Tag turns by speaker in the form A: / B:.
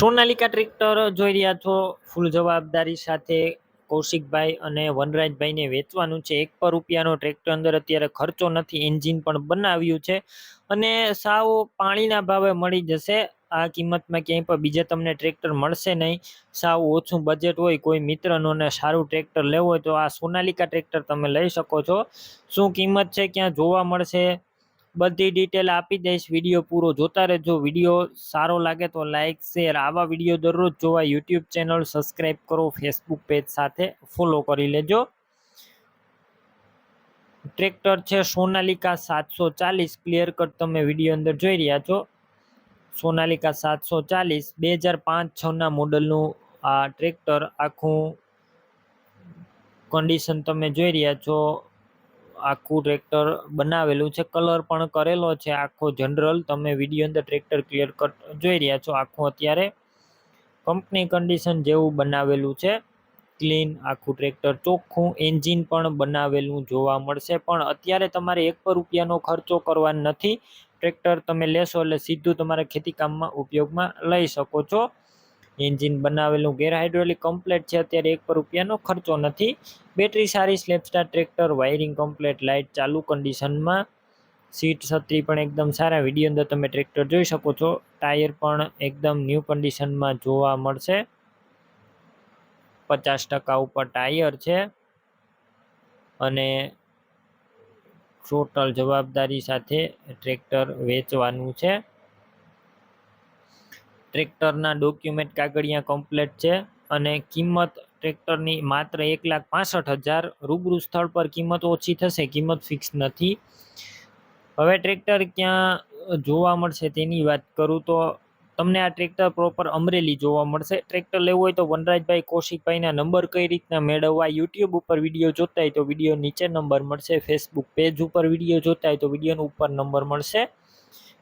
A: Sonalika tractor જોઈ રહ્યા છો. ફૂલ જવાબદારી સાથે કૌશિકભાઈ અને વનરાજભાઈને વેચવાનું છે. એક પર રૂપિયાનો ટ્રેક્ટર અંદર અત્યારે ખર્ચો નથી, એન્જિન પણ બનાવ્યું છે. અને સાવ પાણીના ભાવે મળી જશે. આ કિંમતમાં ક્યાંય પણ બીજે તમને ટ્રેક્ટર મળશે નહીં. સાવ ઓછું બજેટ હોય, કોઈ મિત્રનો ને સારું ટ્રેક્ટર લેવું હોય તો આ સોનાલિકા ટ્રેક્ટર તમે લઈ શકો છો. શું કિંમત છે, ક્યાં જોવા મળશે? બધી ડિટેલ આપી દઈશ. વીડિયો પૂરો જોતા રહેજો. વીડિયો સારો લાગે તો લાઇક શેર આવા વીડિયો દરરોજ જોવા યુટ્યુબ ચેનલ સબસ્ક્રાઈબ કરો. ફેસબુક પેજ સાથે ફોલો કરી લેજો. ટ્રેક્ટર છે સોનાલિકા સાતસો ચાલીસ. ક્લિયર કટ તમે વીડિયો અંદર જોઈ રહ્યા છો. સોનાલિકા સાતસો ચાલીસ. બે હજાર પાંચ છના મોડલનું આ ટ્રેક્ટર આખું કન્ડિશન તમે જોઈ રહ્યા છો. આખું ટ્રેક્ટર બનાવેલું છે. કલર પણ કરેલો છે આખો જનરલ તમે વીડિયો અંદર ટ્રેક્ટર ક્લિયર કટ જોઈ રહ્યા છો આખું અત્યારે. કંપની કન્ડિશન જેવું બનાવેલું છે. ક્લીન આખું ટ્રેક્ટર ચોખ્ખું એન્જિન પણ બનાવેલું જોવા મળશે. પણ અત્યારે તમારે એક પર રૂપિયાનો ખર્ચો કરવાનો નથી. ટ્રેક્ટર તમે લેશો એટલે સીધું તમારે ખેતીકામમાં ઉપયોગમાં લઈ શકો છો. એન્જિન બનાવેલું ગેર હાઇડ્રોલિક કમ્પ્લેટ છે, અત્યારે એક પર રૂપિયાનો ખર્ચો નથી. બેટરી સારી, સ્લેપસ્ટાર ટ્રેક્ટર, વાયરિંગ કમ્પ્લેટ, લાઇટ ચાલુ કન્ડિશનમાં. સીટ છત્રી પણ એકદમ સારા, વીડિયો અંદર તમે ટ્રેક્ટર જોઈ શકો છો. ટાયર પણ એકદમ ન્યૂ કન્ડિશનમાં જોવા મળશે. પચાસ ટકા ઉપર ટાયર છે. અને ટોટલ જવાબદારી સાથે ટ્રેક્ટર વેચવાનું છે. ટ્રેક્ટરના ડોક્યુમેન્ટ કાગળિયા કમ્પ્લેટ છે અને કિંમત ટ્રેક્ટરની માત્ર એક લાખ પાસઠ હજાર રૂબરૂ સ્થળ પર કિંમત ઓછી થશે, કિંમત ફિક્સ નથી. હવે ટ્રેક્ટર ક્યાં જોવા મળશે તેની વાત કરું તો તમને આ ટ્રેક્ટર પ્રોપર અમરેલી જોવા મળશે. ટ્રેક્ટર લેવું હોય તો વનરાજભાઈ કૌશિકભાઈના નંબર કઈ રીતના મેળવવા, યુટ્યુબ ઉપર વીડિયો જોતા હોય તો વીડિયો નીચે નંબર મળશે, ફેસબુક પેજ ઉપર વીડિયો જોતા હોય તો વિડીયોનો ઉપર નંબર મળશે.